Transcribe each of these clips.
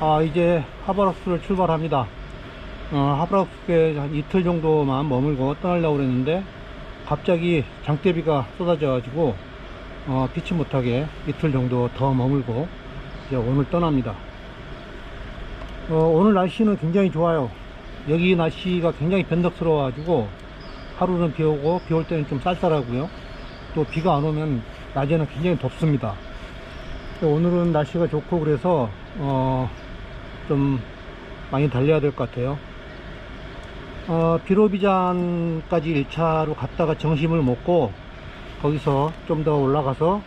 아, 이제 하바롭스를 출발합니다. 어, 하바롭스에 한 이틀 정도만 머물고 떠나려고 그랬는데 갑자기 장대비가 쏟아져 가지고 어, 피치 못하게 이틀 정도 더 머물고 이제 오늘 떠납니다. 어, 오늘 날씨는 굉장히 좋아요. 여기 날씨가 굉장히 변덕스러워 가지고 하루는 비 오고 비 올 때는 좀 쌀쌀하고요. 또 비가 안 오면 낮에는 굉장히 덥습니다. 오늘은 날씨가 좋고 그래서 어, 좀 많이 달려야 될 것 같아요. 어, 비로비잔까지 1차로 갔다가 정심을 먹고 거기서 좀 더 올라가서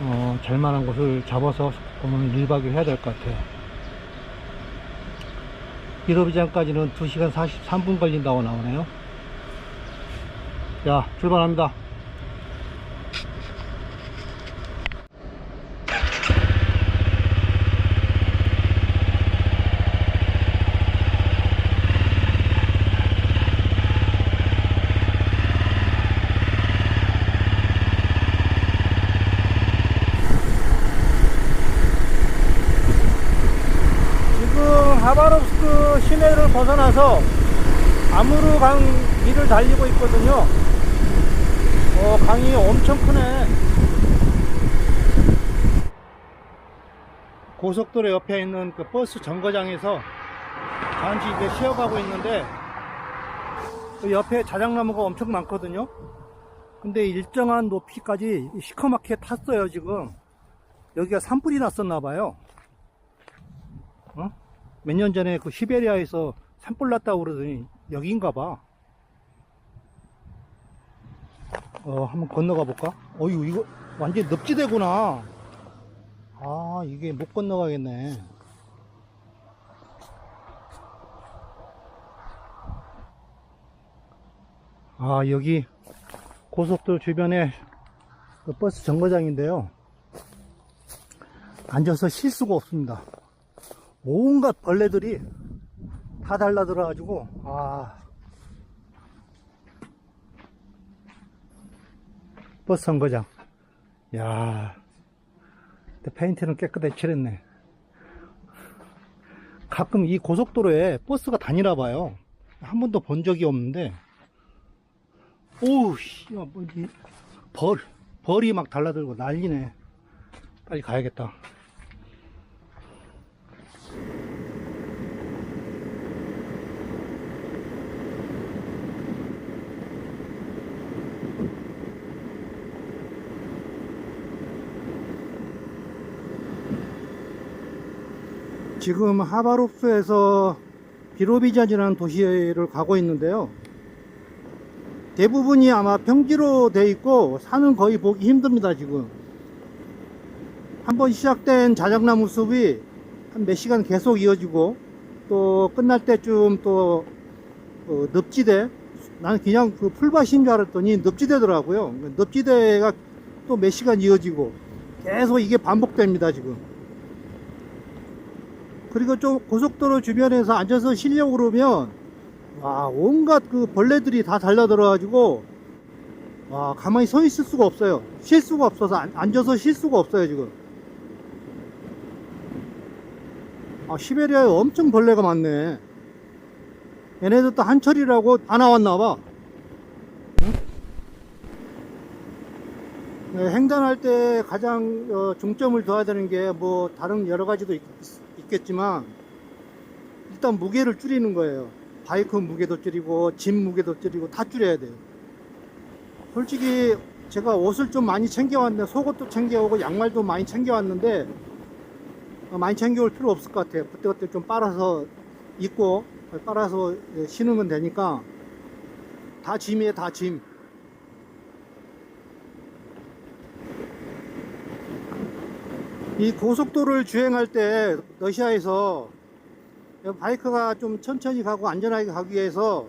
어, 잘만한 곳을 잡아서 오늘 1박을 해야 될 것 같아요. 비로비잔까지는 2시간 43분 걸린다고 나오네요. 자, 출발합니다. 지금 하바롭스크 벗어나서 아무르 강 위를 달리고 있거든요. 어, 강이 엄청 크네. 고속도로 옆에 있는 그 버스 정거장에서 잠시 이제 쉬어가고 있는데 그 옆에 자작나무가 엄청 많거든요. 근데 일정한 높이까지 시커멓게 탔어요, 지금. 여기가 산불이 났었나 봐요. 어? 몇 년 전에 그 시베리아에서 산불 났다고 그러더니 여기인가 봐. 어, 한번 건너가 볼까? 어이구, 이거 완전 늪지대구나. 아, 이게 못 건너가겠네. 아, 여기 고속도로 주변에 그 버스 정거장인데요. 앉아서 쉴 수가 없습니다. 온갖 벌레들이 다 달라들어 가지고, 아. 버스 정거장. 야 페인트는 깨끗하게 칠했네. 가끔 이 고속도로에 버스가 다니나 봐요. 한 번도 본 적이 없는데, 오우, 씨, 뭐, 이 벌, 벌이 막 달라들고 난리네. 빨리 가야겠다. 지금 하바롭스에서 비로비잔이라는 도시를 가고 있는데요. 대부분이 아마 평지로 돼 있고 산은 거의 보기 힘듭니다 지금. 한번 시작된 자작나무 숲이 한 몇 시간 계속 이어지고 또 끝날 때쯤 또 어, 늪지대 나는 그냥 그 풀밭인 줄 알았더니 늪지대더라고요. 늪지대가 또 몇 시간 이어지고 계속 이게 반복됩니다 지금. 그리고 좀 고속도로 주변에서 앉아서 쉬려고 그러면 와 온갖 그 벌레들이 다 달려들어 가지고 와 가만히 서 있을 수가 없어요. 쉴 수가 없어서 앉- 앉아서 쉴 수가 없어요 지금. 아 시베리아에 엄청 벌레가 많네. 얘네들 또 한철이라고 다 나왔나봐. 네, 횡단할 때 가장 어, 중점을 둬야 되는 게 뭐 다른 여러 가지도 있, 겠지만 일단 무게를 줄이는 거예요. 바이크 무게도 줄이고 짐 무게도 줄이고 다 줄여야 돼요. 솔직히 제가 옷을 좀 많이 챙겨왔는데 속옷도 챙겨오고 양말도 많이 챙겨왔는데 어, 많이 챙겨올 필요 없을 것 같아요. 그때그때 좀 빨아서 입고 빨아서 예, 신으면 되니까 다 짐이에요, 다 짐. 이 고속도로를 주행할 때 러시아에서 바이크가 좀 천천히 가고 안전하게 가기 위해서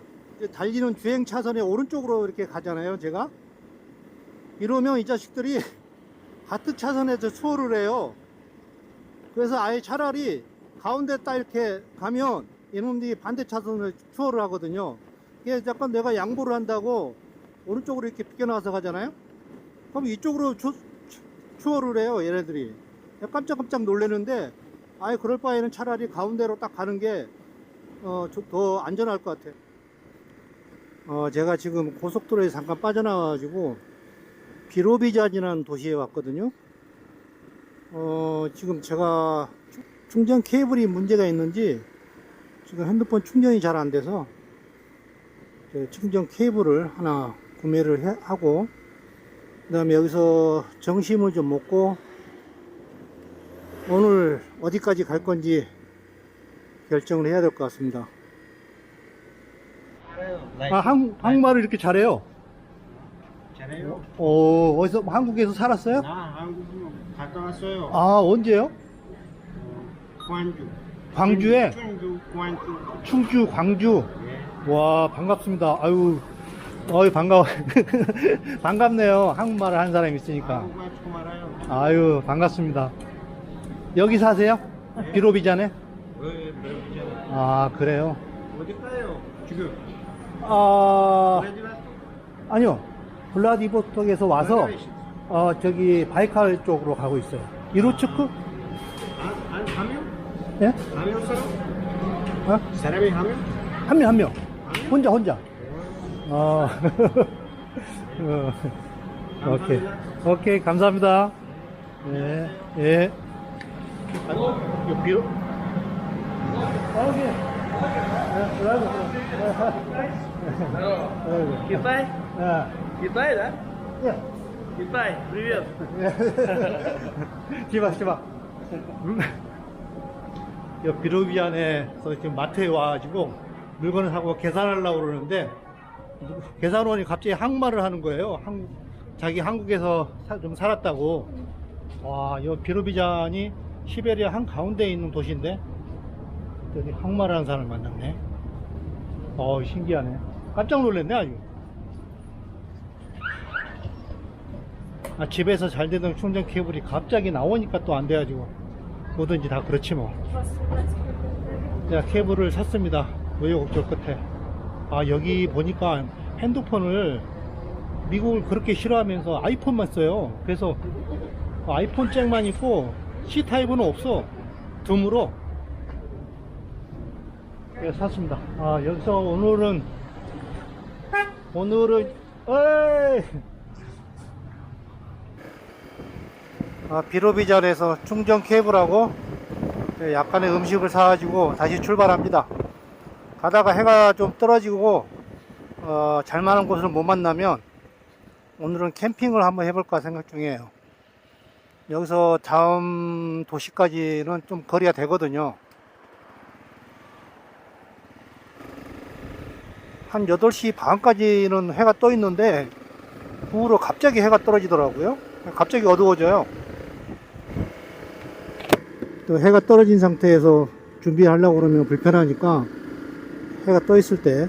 달리는 주행 차선의 오른쪽으로 이렇게 가잖아요 제가. 이러면 이 자식들이 같은 차선에서 추월을 해요. 그래서 아예 차라리 가운데 딱 이렇게 가면 이놈들이 반대 차선을 추월을 하거든요. 이게 약간 내가 양보를 한다고 오른쪽으로 이렇게 비껴나와서 가잖아요? 그럼 이쪽으로 추, 추- 추월을 해요 얘네들이 깜짝깜짝 놀라는데 아예 그럴 바에는 차라리 가운데로 딱 가는 게, 어, 안전할 것 같아. 어, 제가 지금 고속도로에 잠깐 빠져나와 가지고, 비로비잔이라는 도시에 왔거든요. 어, 지금 제가 충- 충전 케이블이 문제가 있는지, 지금 핸드폰 충전이 잘 안 돼서, 저 충전 케이블을 하나 구매를 해- 하고, 그 다음에 여기서 정심을 좀 먹고, 오늘 어디까지 갈 건지 결정을 해야 될 것 같습니다. 아, 한국, 한국말을 이렇게 잘해요. 잘해요. 어, 어디서, 한국에서 살았어요? 나 한국 갔다 왔어요. 아, 언제요? 광주. 광주에? 충주, 광주. 충주, 광주. 예. 와, 반갑습니다. 아유, 어이, 반가워. 반갑네요. 한국말을 하는 사람이 있으니까. 한국말 처음 알아요. 아유, 반갑습니다. 여기 사세요? 비로비잔에? 왜, 배우잖아. 아, 그래요? 어디 가요? 지금. 아? 아니요. 블라디보스톡에서 와서, 어, 저기, 바이칼 쪽으로 가고 있어요. 이루츠크? 한, 한, 한 명? 예? 한 명 사람? 어? 사람이 한 명? 한 명, 한 명. 혼자, 혼자. 어. 어. 오케이. 오케이, 감사합니다. 예, 예. 아이고, 이거 비로. 아, 오케이. 예, 들어가고. 아이고. Китай? 예, Китай, да? 예. Китай, привет. 기봐, 기봐. 음. 이 비로비안에서 지금 마트에 와가지고 물건을 사고 계산하려고 그러는데 계산원이 갑자기 한국말을 하는 거예요. 한국, 자기 한국에서 사- 좀 살았다고. 와, 이 비로비잔이 시베리아 한 가운데에 있는 도시인데 여기 하는 사람을 만났네. 어, 신기하네. 깜짝 놀랐네, 아주. 아, 집에서 잘 되던 충전 케이블이 갑자기 나오니까 또 안 돼가지고 뭐든지 다 그렇지 뭐. 제가 케이블을 샀습니다. 우여곡절 끝에. 아 여기 보니까 핸드폰을 미국을 그렇게 싫어하면서 아이폰만 써요. 그래서 아이폰 잭만 있고 C 타입은 없어. 드물어. 그래서 샀습니다. 아 여기서 오늘은 오늘은 에이 아, 비로비잔에서 충전 케이블하고 네, 약간의 음식을 사가지고 다시 출발합니다. 가다가 해가 좀 떨어지고 어, 잘 만한 곳을 못 만나면 오늘은 캠핑을 한번 해볼까 생각 중이에요. 여기서 다음 도시까지는 좀 거리가 되거든요. 한 8시 반까지는 해가 떠 있는데 그 후로 갑자기 해가 떨어지더라고요. 갑자기 어두워져요. 또 해가 떨어진 상태에서 준비하려고 그러면 불편하니까 해가 떠 있을 때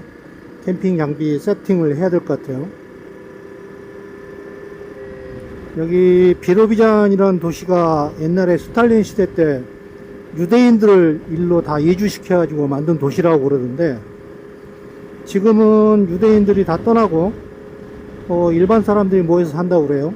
캠핑 장비 세팅을 해야 될 것 같아요. 여기 비로비잔이라는 도시가 옛날에 스탈린 시대 때 유대인들을 일로 다 이주시켜가지고 만든 도시라고 그러던데 지금은 유대인들이 다 떠나고 어, 일반 사람들이 모여서 산다고 그래요.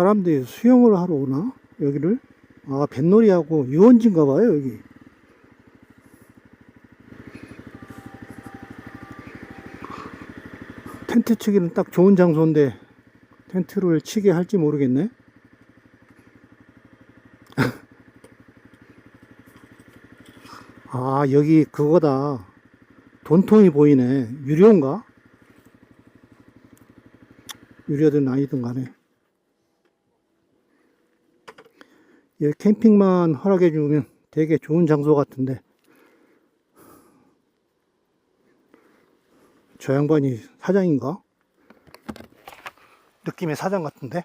사람들이 수영을 하러 오나? 여기를? 아, 뱃놀이하고 유원지인가 봐요, 여기. 텐트 치기는 딱 좋은 장소인데, 텐트를 치게 할지 모르겠네. 아, 여기 그거다. 돈통이 보이네. 유료인가? 유료든 아니든 간에. 예, 캠핑만 허락해 주면 되게 좋은 장소 같은데. 저 양반이 사장인가? 느낌의 사장 같은데?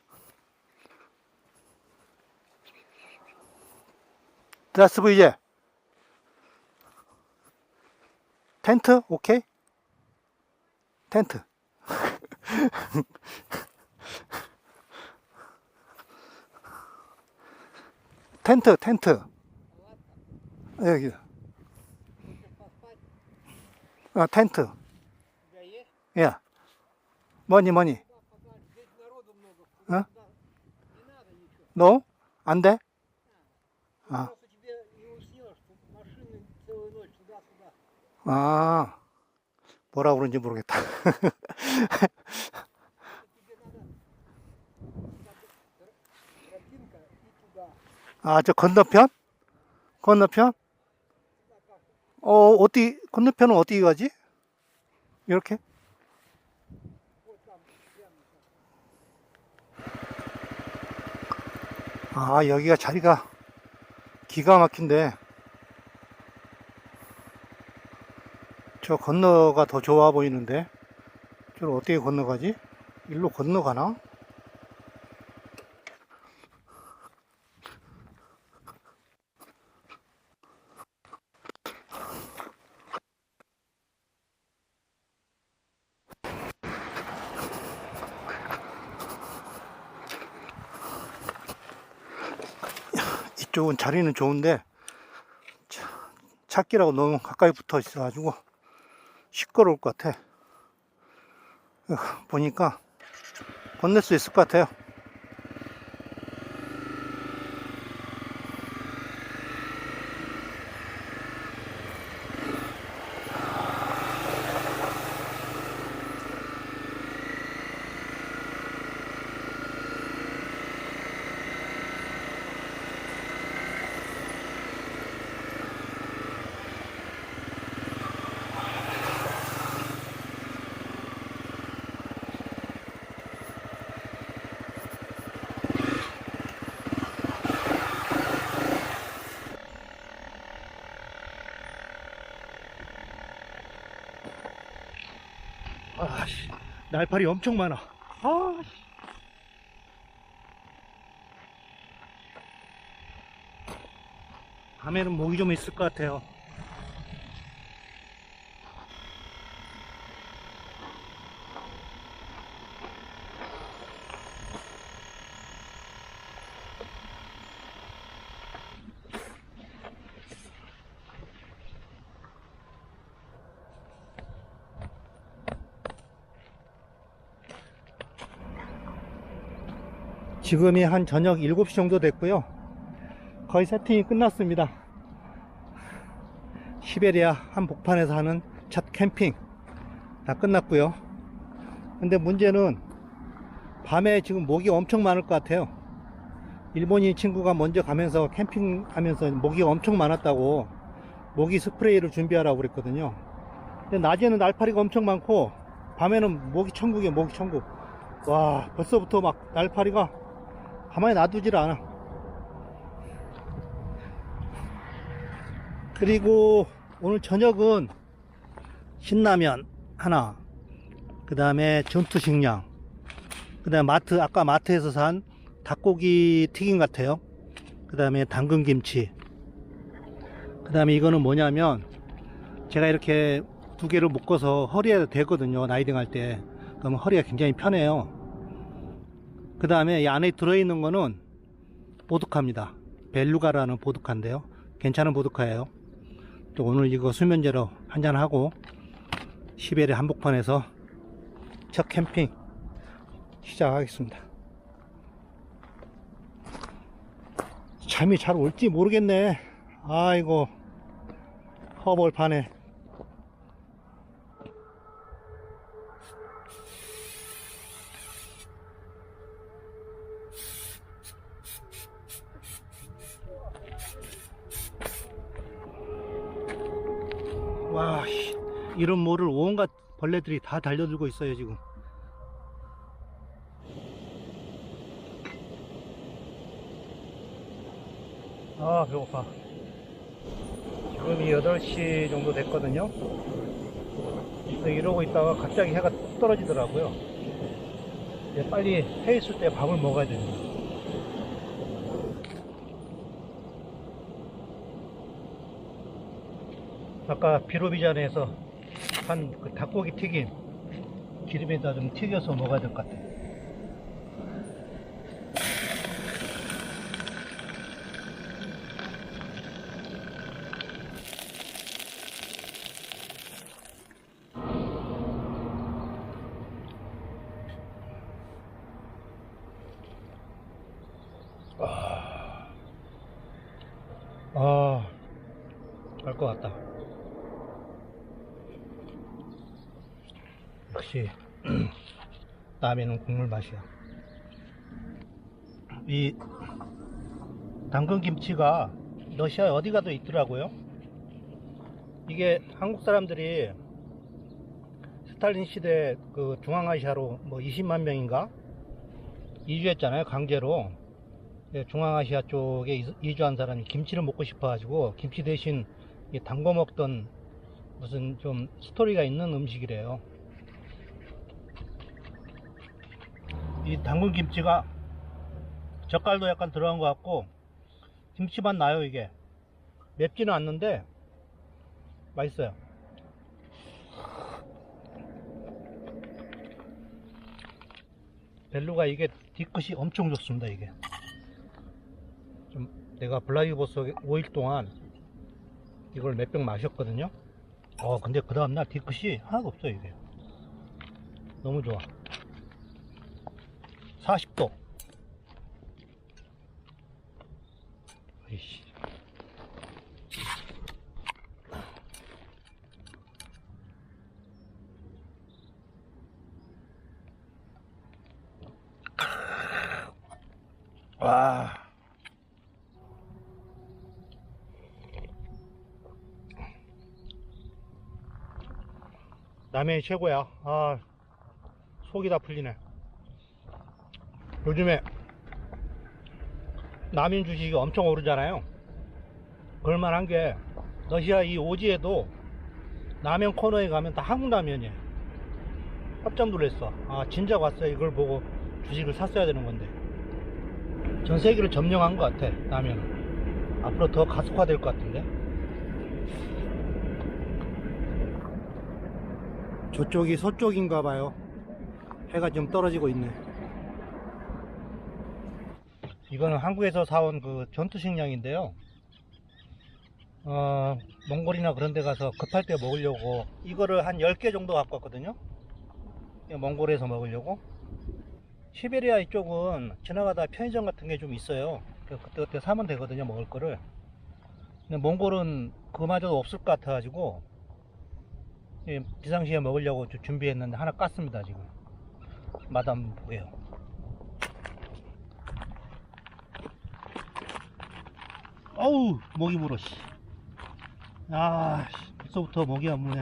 드라스브 이제 텐트 오케이 텐트 텐트 텐트 여기 어, 텐트. 예. 뭐니, 뭐니? 어? 너? 안 돼? 아. 아. 뭐라 그런지 모르겠다. 아, 저 건너편? 건너편? 어, 어디, 건너편은 어디 가지? 이렇게? 아, 여기가 자리가 기가 막힌데. 저 건너가 더 좋아 보이는데. 저를 어떻게 건너가지? 일로 건너가나? 이쪽은 자리는 좋은데 차- 찾기라고 너무 가까이 붙어 있어 가지고 시끄러울 것 같아. 으, 보니까 건넬 수 있을 것 같아요. 날파리 엄청 많아. 아, 씨. 밤에는 모기 좀 있을 것 같아요. 지금이 한 저녁 7시 정도 됐고요. 거의 세팅이 끝났습니다. 시베리아 한복판에서 하는 첫 캠핑 다 끝났고요. 근데 문제는 밤에 지금 모기 엄청 많을 것 같아요. 일본인 친구가 먼저 가면서 캠핑하면서 모기가 엄청 많았다고 모기 스프레이를 준비하라고 그랬거든요. 근데 낮에는 날파리가 엄청 많고 밤에는 모기 천국이에요, 모기 천국. 와, 벌써부터 막 날파리가 가만히 놔두질 않아. 그리고 오늘 저녁은 신라면 하나, 그 다음에 전투식량, 그 다음에 마트, 아까 마트에서 산 닭고기 튀김 같아요. 그 다음에 당근김치. 그 다음에 이거는 뭐냐면 제가 이렇게 두 개를 묶어서 허리에 대거든요. 라이딩 할 때. 그러면 허리가 굉장히 편해요. 그 다음에 이 안에 들어있는 거는 보드카입니다. 벨루가라는 보드카인데요. 괜찮은 보드카예요. 또 오늘 이거 수면제로 한잔하고 시베리아 한복판에서 첫 캠핑 시작하겠습니다. 잠이 잘 올지 모르겠네. 아이고 허벌판에 이런 모를 온갖 벌레들이 다 달려들고 있어요, 지금. 아, 배고파. 지금이 8시 정도 됐거든요. 이러고 있다가 갑자기 해가 뚝 떨어지더라고요. 빨리 해 있을 때 밥을 먹어야 됩니다. 아까 비로비잔에서 한 그 닭고기 튀김 기름에다 좀 튀겨서 먹어야 될 것 같아요. 아, 아 알것 같다. 역시, 라면은 국물 맛이야. 이, 당근 김치가 러시아에 어디 가도 있더라고요. 이게 한국 사람들이 스탈린 시대 그 중앙아시아로 뭐 20만 명인가 이주했잖아요. 강제로. 예, 중앙아시아 쪽에 이- 이주한 사람이 김치를 먹고 싶어 가지고 김치 대신 이 담궈 먹던 무슨 좀 스토리가 있는 음식이래요. 이 당근 김치가 젓갈도 약간 들어간 것 같고 김치맛 나요 이게 맵지는 않는데 맛있어요. 벨루가 이게 뒤끝이 엄청 좋습니다 이게. 좀 내가 블라디보스토크에 5일 동안 이걸 몇 병 마셨거든요. 어 근데 그 다음날 뒤끝이 하나도 없어요 이게. 너무 좋아. 40도. 이씨. 와. 라면이 최고야. 아, 속이 다 풀리네. 요즘에 라면 주식이 엄청 오르잖아요. 그럴만한 게 러시아 이 오지에도 라면 코너에 가면 다 한국 라면이에요. 깜짝 놀랐어. 아, 진작 왔어요. 이걸 보고 주식을 샀어야 되는 건데. 전 세계를 점령한 것 같아, 라면은. 앞으로 더 가속화될 것 같은데. 저쪽이 서쪽인가 봐요. 해가 좀 떨어지고 있네. 이거는 한국에서 사온 그 전투식량인데요. 어, 몽골이나 그런 데 가서 급할 때 먹으려고 이거를 한 10개 정도 갖고 왔거든요. 몽골에서 먹으려고. 시베리아 이쪽은 지나가다 편의점 같은 게 좀 있어요. 그때그때 사면 되거든요, 먹을 거를. 근데 몽골은 그마저도 없을 것 같아 가지고, 예, 비상시에 먹으려고 좀 준비했는데 하나 깠습니다, 지금. 맛 한번 보게요. 어우, 목이 물어, 씨. 아, 씨, 벌써부터 목이 안 무네.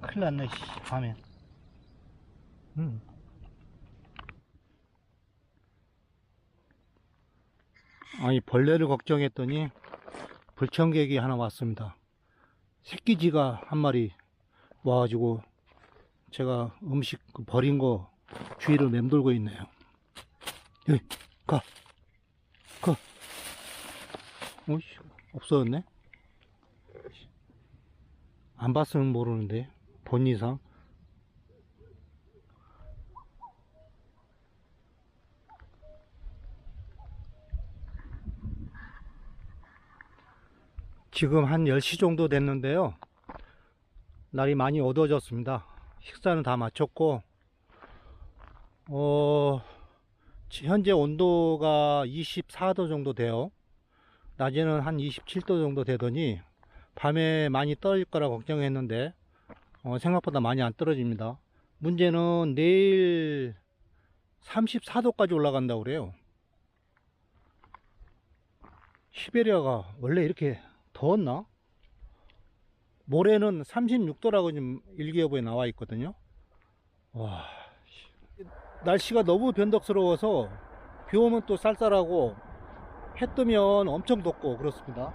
큰일 났네, 씨, 밤에. 음. 아니 벌레를 걱정했더니 불청객이 하나 왔습니다. 새끼쥐가 한 마리 와가지고 제가 음식 그 버린 거 주위를 맴돌고 있네요. 여기 가, 가. 오씨 없어졌네. 안 봤으면 모르는데 본 이상 지금 한 10시 정도 됐는데요. 날이 많이 어두워졌습니다. 식사는 다 마쳤고, 어, 지- 현재 온도가 24도 정도 돼요. 낮에는 한 27도 정도 되더니, 밤에 많이 떨어질 거라 걱정했는데, 어, 생각보다 많이 안 떨어집니다. 문제는 내일 34도까지 올라간다고 그래요. 시베리아가 원래 이렇게 더웠나? 모레는 36도라고 지금 일기예보에 나와 있거든요. 와, 씨. 날씨가 너무 변덕스러워서 비 오면 또 쌀쌀하고 해 뜨면 엄청 덥고 그렇습니다.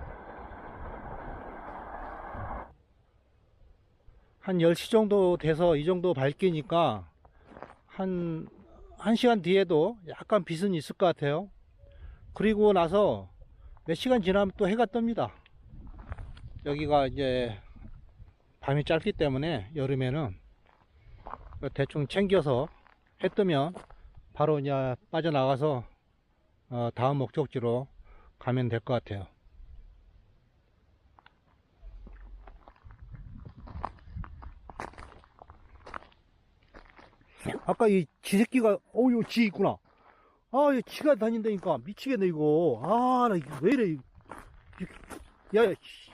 한 10시 정도 돼서 이 정도 밝기니까 한, 한 시간 뒤에도 약간 빛은 있을 것 같아요. 그리고 나서 몇 시간 지나면 또 해가 뜹니다. 여기가 이제 밤이 짧기 때문에 여름에는 대충 챙겨서 해 뜨면 바로 이제 빠져나가서 어, 다음 목적지로 가면 될 것 같아요. 아까 이 쥐새끼가 어유 쥐 있구나. 아, 얘 지가 다닌다니까. 미치겠네, 이거. 아, 나 이거 왜 이래. 이거. 야, 야, 씨.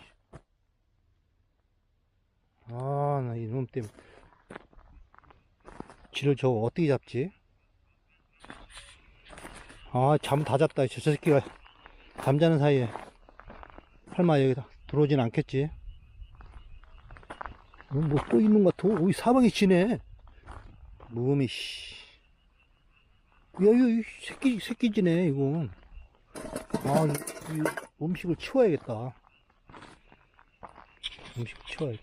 아, 나 이놈 때문에. 지를 저거 어떻게 잡지? 아, 잠 다 잤다. 저, 저 새끼가 잠자는 사이에. 설마 여기다 들어오진 않겠지? 뭐 또 있는 것 같아. 오이 사방에 지네. 무음이, 씨. 야, 이거, 이 새끼, 새끼 지네, 이건. 아, 이, 이 음식을 치워야겠다. 음식 치워야 돼.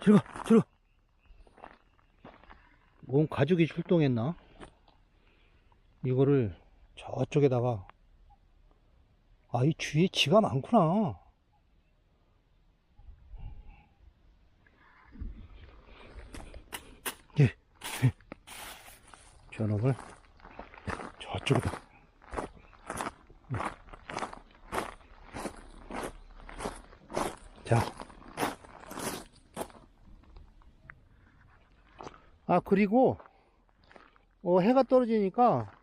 들어가, 들어가. 온 가족이 출동했나? 이거를 저쪽에다가, 아, 이 주위에 지가 많구나. 예, 예. 저놈을 저쪽에다. 자. 아, 그리고, 어, 해가 떨어지니까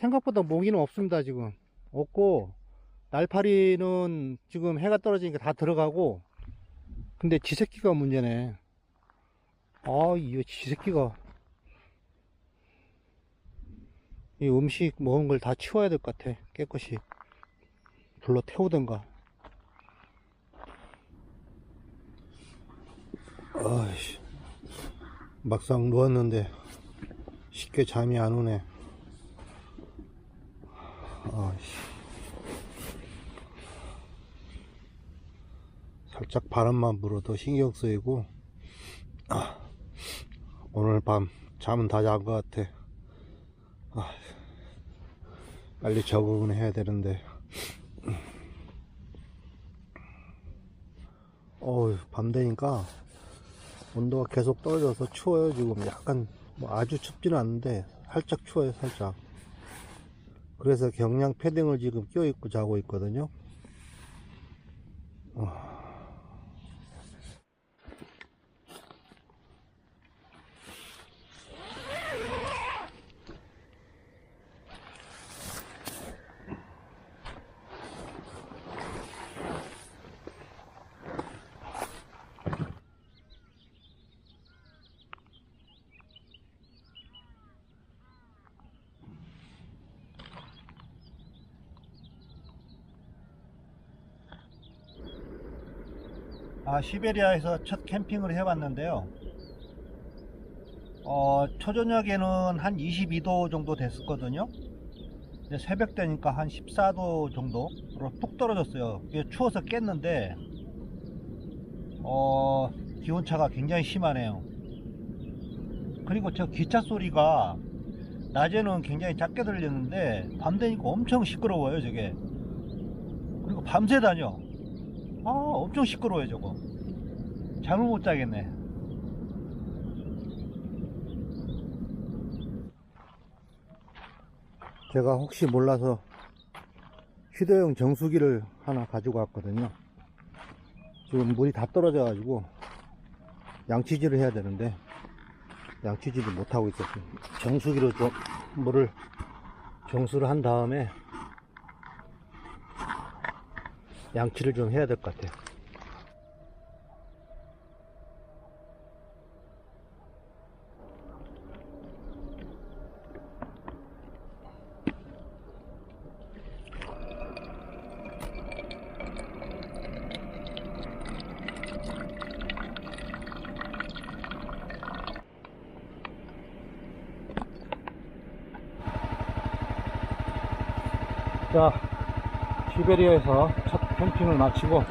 생각보다 모기는 없습니다, 지금. 없고, 날파리는 지금 해가 떨어지니까 다 들어가고, 근데 지새끼가 문제네. 아, 이 지새끼가. 이 음식 먹은 걸 다 치워야 될 것 같아. 깨끗이. 불러 태우든가. 아이씨. 막상 누웠는데 쉽게 잠이 안 오네. 아이씨. 살짝 바람만 불어도 신경 쓰이고, 아, 오늘 밤 잠은 다 잔 것 같아. 아, 빨리 적응을 해야 되는데. 어우, 밤 되니까 온도가 계속 떨어져서 추워요, 지금. 약간, 뭐 아주 춥지는 않은데, 살짝 추워요, 살짝. 그래서 경량 패딩을 지금 껴입고 자고 있거든요. 아, 시베리아에서 첫 캠핑을 해봤는데요. 어, 초저녁에는 한 22도 정도 됐었거든요. 근데 새벽 되니까 한 14도 정도로 뚝 떨어졌어요. 추워서 깼는데, 어, 기온차가 굉장히 심하네요. 그리고 저 기차 소리가 낮에는 굉장히 작게 들리는데, 밤 되니까 엄청 시끄러워요, 저게. 그리고 밤새 다녀. 아, 엄청 시끄러워요, 저거. 잠을 못 자겠네. 제가 혹시 몰라서 휴대용 정수기를 하나 가지고 왔거든요. 지금 물이 다 떨어져 가지고 양치질을 해야 되는데 양치질을 못하고 있었어요. 정수기로 좀 물을 정수를 한 다음에 양치를 좀 해야 될 것 같아요. 자, 시베리아에서 첫 캠핑을 마치고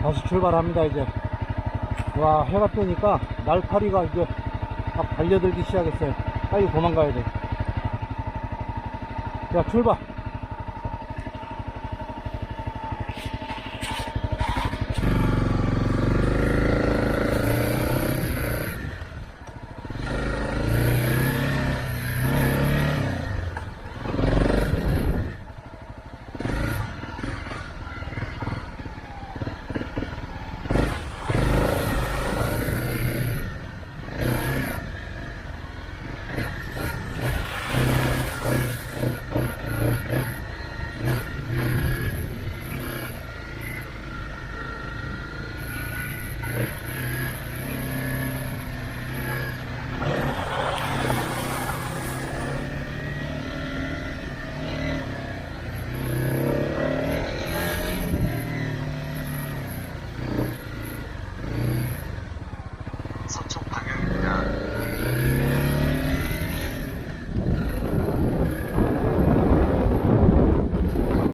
다시 출발합니다 이제. 와 해가 뜨니까 날파리가 이제 막 달려들기 시작했어요. 빨리 도망가야 돼자 출발